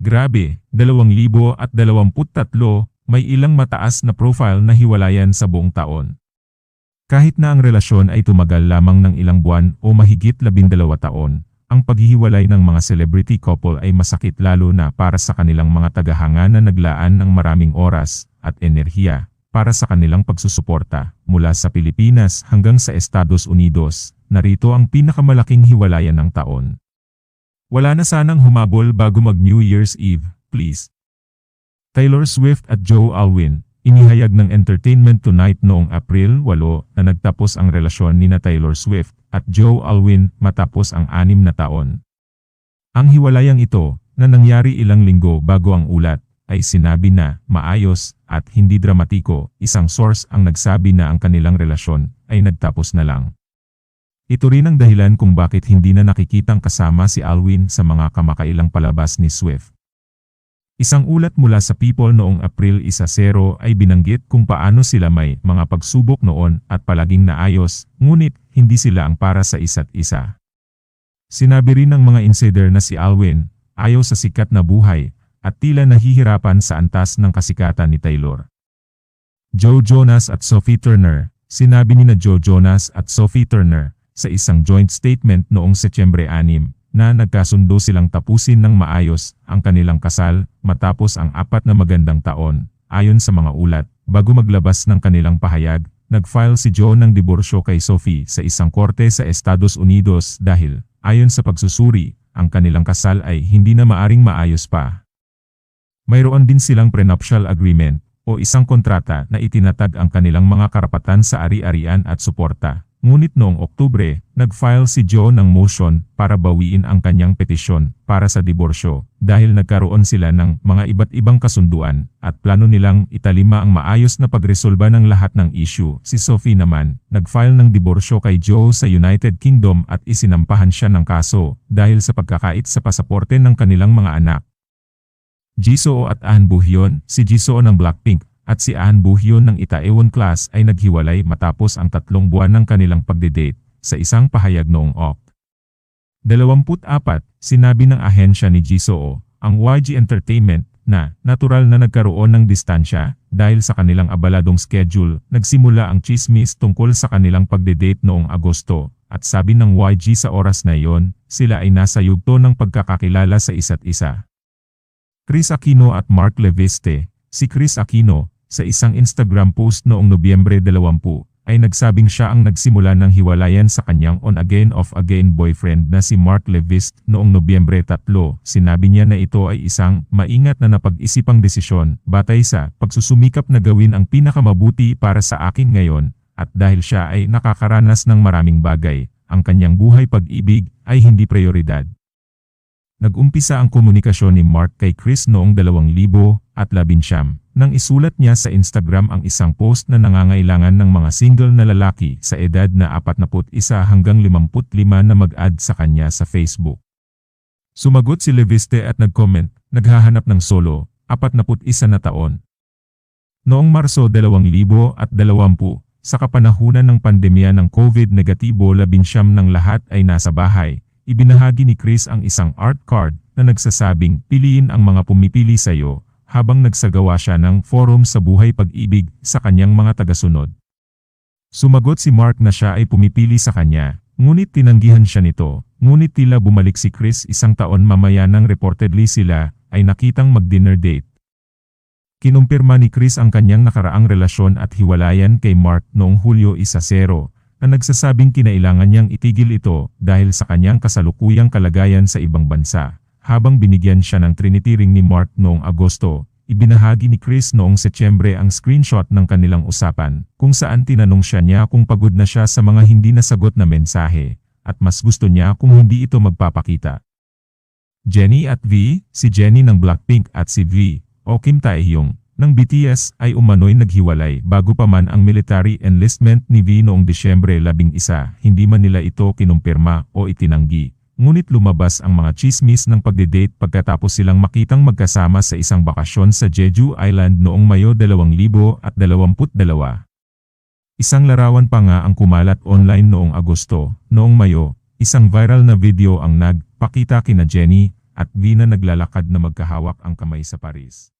Grabe, 2023 may ilang mataas na profile na hiwalayan sa buong taon. Kahit na ang relasyon ay tumagal lamang ng ilang buwan o mahigit labindalawa taon, ang paghihiwalay ng mga celebrity couple ay masakit lalo na para sa kanilang mga tagahanga na naglaan ng maraming oras at enerhiya para sa kanilang pagsusuporta mula sa Pilipinas hanggang sa Estados Unidos. Narito ang pinakamalaking hiwalayan ng taon. Wala na sanang humabol bago mag New Year's Eve, please. Taylor Swift at Joe Alwyn, inihayag ng Entertainment Tonight noong April 8 na nagtapos ang relasyon ni na Taylor Swift at Joe Alwyn matapos ang anim na taon. Ang hiwalayang ito, na nangyari ilang linggo bago ang ulat, ay sinabi na maayos at hindi dramatiko, isang source ang nagsabi na ang kanilang relasyon ay nagtapos na lang. Ito rin ang dahilan kung bakit hindi na nakikitang kasama si Alwyn sa mga kamakailang palabas ni Swift. Isang ulat mula sa People noong April 10 ay binanggit kung paano sila may mga pagsubok noon at palaging naayos, ngunit hindi sila ang para sa isa't isa. Sinabi rin ng mga insider na si Alwyn, ayaw sa sikat na buhay, at tila nahihirapan sa antas ng kasikatan ni Taylor. Joe Jonas at Sophie Turner, sinabi ni na Joe Jonas at Sophie Turner, sa isang joint statement noong Setyembre 6 na nagkasundo silang tapusin ng maayos ang kanilang kasal matapos ang apat na magandang taon. Ayon sa mga ulat, bago maglabas ng kanilang pahayag, nag-file si Joe ng diborsyo kay Sophie sa isang korte sa Estados Unidos dahil, ayon sa pagsusuri, ang kanilang kasal ay hindi na maaring maayos pa. Mayroon din silang prenuptial agreement o isang kontrata na itinatag ang kanilang mga karapatan sa ari-arian at suporta. Ngunit noong Oktubre, nag-file si Joe ng motion para bawiin ang kanyang petisyon para sa diborsyo dahil nagkaroon sila ng mga iba't ibang kasunduan at plano nilang italima ang maayos na pagresolba ng lahat ng issue. Si Sophie naman, nag-file ng diborsyo kay Joe sa United Kingdom at isinampahan siya ng kaso dahil sa pagkakait sa pasaporte ng kanilang mga anak. Jisoo at Ahn Buhyon, si Jisoo ng Blackpink at si Ahn Buhyon ng Itaewon class ay naghiwalay matapos ang tatlong buwan ng kanilang pagdedate sa isang pahayag noong Oct. 24, sinabi ng ahensya ni Jisoo, ang YG Entertainment, na natural na nagkaroon ng distansya dahil sa kanilang abaladong schedule, nagsimula ang chismis tungkol sa kanilang pagdedate noong Agosto, at sabi ng YG sa oras na iyon, sila ay nasa yugto ng pagkakakilala sa isa't isa. Chris Aquino at Mark Leviste, si Chris Aquino, sa isang Instagram post noong Nobyembre 20, ay nagsabing siya ang nagsimula ng hiwalayan sa kanyang on-again off-again boyfriend na si Mark Levist noong Nobyembre 3. Sinabi niya na ito ay isang maingat na napag-isipang desisyon batay sa pagsusumikap na gawin ang pinakamabuti para sa akin ngayon at dahil siya ay nakakaranas ng maraming bagay, ang kanyang buhay pag-ibig ay hindi prioridad. Nag-umpisa ang komunikasyon ni Mark kay Chris noong 2019 nang isulat niya sa Instagram ang isang post na nangangailangan ng mga single na lalaki sa edad na 41 hanggang 55 na mag-add sa kanya sa Facebook. Sumagot si Leviste at nag-comment, naghahanap ng solo, 41 na taon. Noong Marso 2020, sa kapanahunan ng pandemya ng COVID negatibo labinsyam ng lahat ay nasa bahay, ibinahagi ni Chris ang isang art card na nagsasabing piliin ang mga pumipili sa iyo habang nagsagawa siya ng forum sa buhay pag-ibig sa kanyang mga tagasunod. Sumagot si Mark na siya ay pumipili sa kanya, ngunit tinanggihan siya nito, ngunit tila bumalik si Chris isang taon mamaya nang reportedly sila ay nakitang mag-dinner date. Kinumpirma ni Chris ang kanyang nakaraang relasyon at hiwalayan kay Mark noong Hulyo 1 na nagsasabing kinailangan niyang itigil ito dahil sa kanyang kasalukuyang kalagayan sa ibang bansa. Habang binigyan siya ng Trinity ring ni Mark noong Agosto, ibinahagi ni Chris noong Setyembre ang screenshot ng kanilang usapan, kung saan tinanong siya niya kung pagod na siya sa mga hindi nasagot na mensahe, at mas gusto niya kung hindi ito magpapakita. Jenny at V, si Jenny ng Blackpink at si V, o Kim Taehyung, ng BTS ay umano'y naghiwalay bago pa man ang military enlistment ni V noong Disyembre 11, hindi man nila ito kinumpirma o itinanggi. Ngunit lumabas ang mga chismis ng pagdedate pagkatapos silang makitang magkasama sa isang bakasyon sa Jeju Island noong Mayo 2022. Isang larawan pa nga ang kumalat online noong Agosto. Noong Mayo, isang viral na video ang nagpakita kina Jenny at di na naglalakad na magkahawak ang kamay sa Paris.